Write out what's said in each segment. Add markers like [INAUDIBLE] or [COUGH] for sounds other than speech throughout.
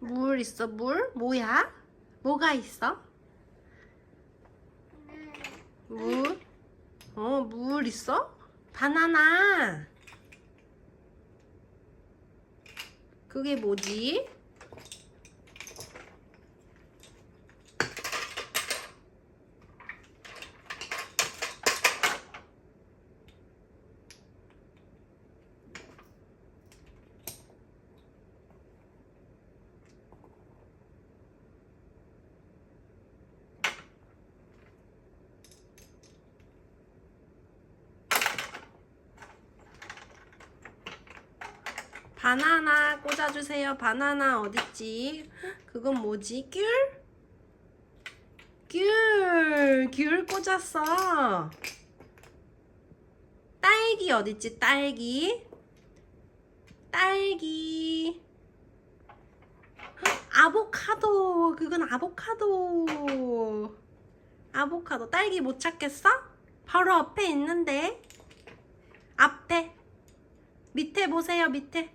물 있어, 물? 뭐야? 뭐가 있어? 물? 어, 물 있어? 바나나. 그게 뭐지? 바나나 꽂아주세요. 바나나 어딨지? 그건 뭐지? 귤? 귤! 귤 꽂았어. 딸기 어딨지? 딸기? 딸기. 헉, 아보카도. 그건 아보카도. 아보카도. 딸기 못 찾겠어? 바로 앞에 있는데. 앞에. 밑에 보세요 밑에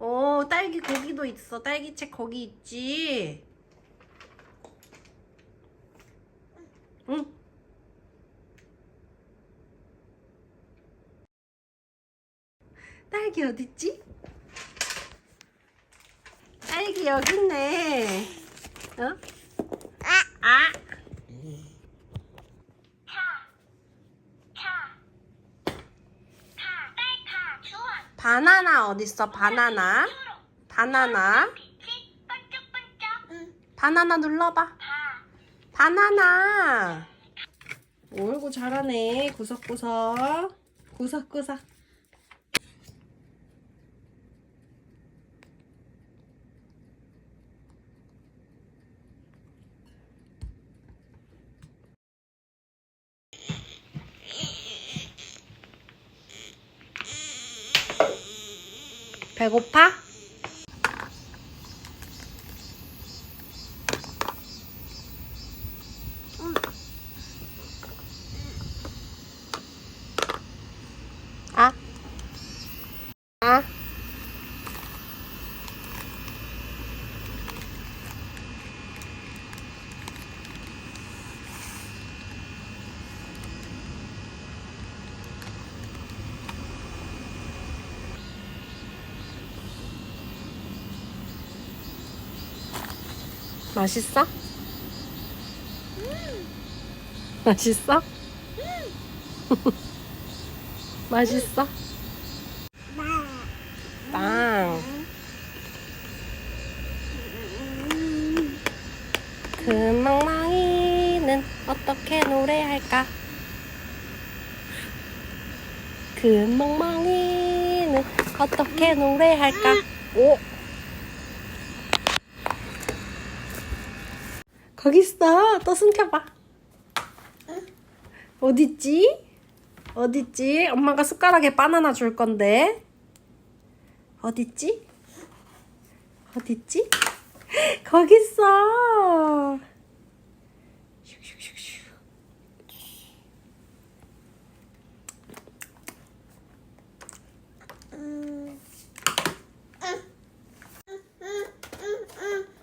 오 딸기 거기도 있어 딸기채 거기 있지 응 딸기 어딨지? 딸기 여기 있네 어? 아! 바나나 어딨어? 바나나? 바나나? 바나나 눌러봐. 바나나. 어이구 잘하네. 구석구석. 구석구석 배고파? 아? 아? 맛있어? 맛있어? [LAUGHS] 맛있어? 빵. 그 멍멍이는 어떻게 노래할까? 그 멍멍이는 어떻게 노래할까? 오. 거기 있어. 또 숨겨봐. 어딨지? 어딨지? 엄마가 숟가락에 바나나 줄 건데. 어딨지? 어딨지? [LAUGHS] 거기 있어.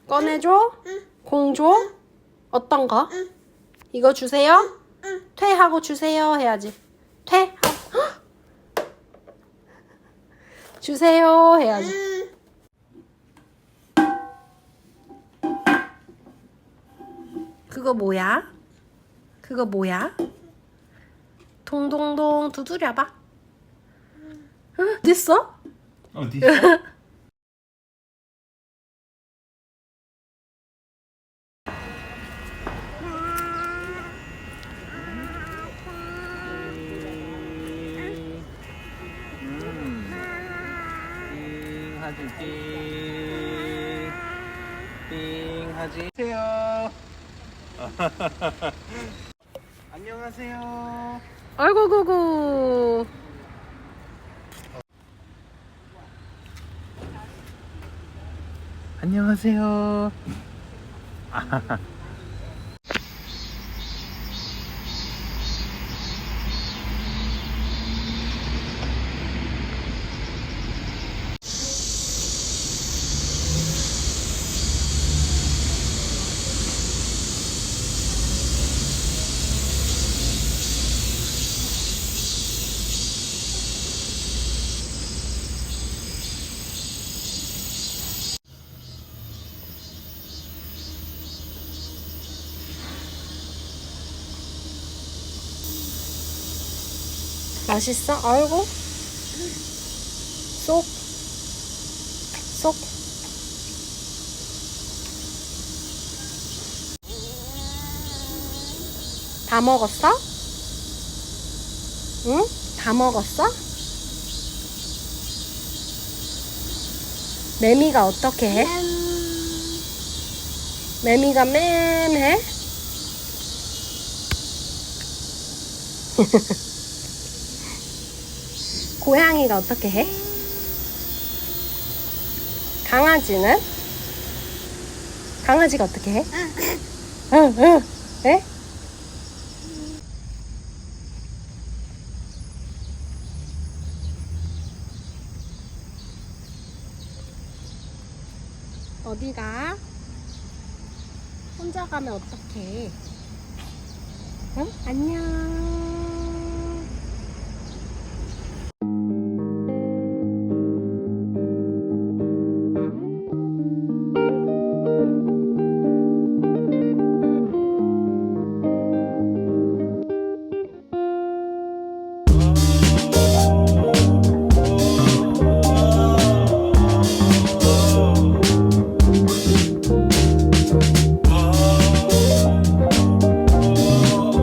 꺼내줘? 공 줘? 어떤 거? 이거 주세요? 퇴하고 주세요 해야지. 퇴. 헉! 주세요 해야지. 그거 뭐야? 그거 뭐야? 동동동 두드려봐. 응, 됐어? 어디 하지 띵. 띵 하지. 세요. 안녕하세요. 아이고 구구. 안녕하세요. [LAUGHS] 맛있어? 아이고. 쏙. 쏙. 다 먹었어? 응? 다 먹었어? 매미가 어떻게 해? 매미가 맴 해? [LAUGHS] 고양이가 어떻게 해? 강아지는? 강아지가 어떻게 해? [LAUGHS] 응, 응. 에? 어디가? 혼자 가면 어떡해? 응? 안녕.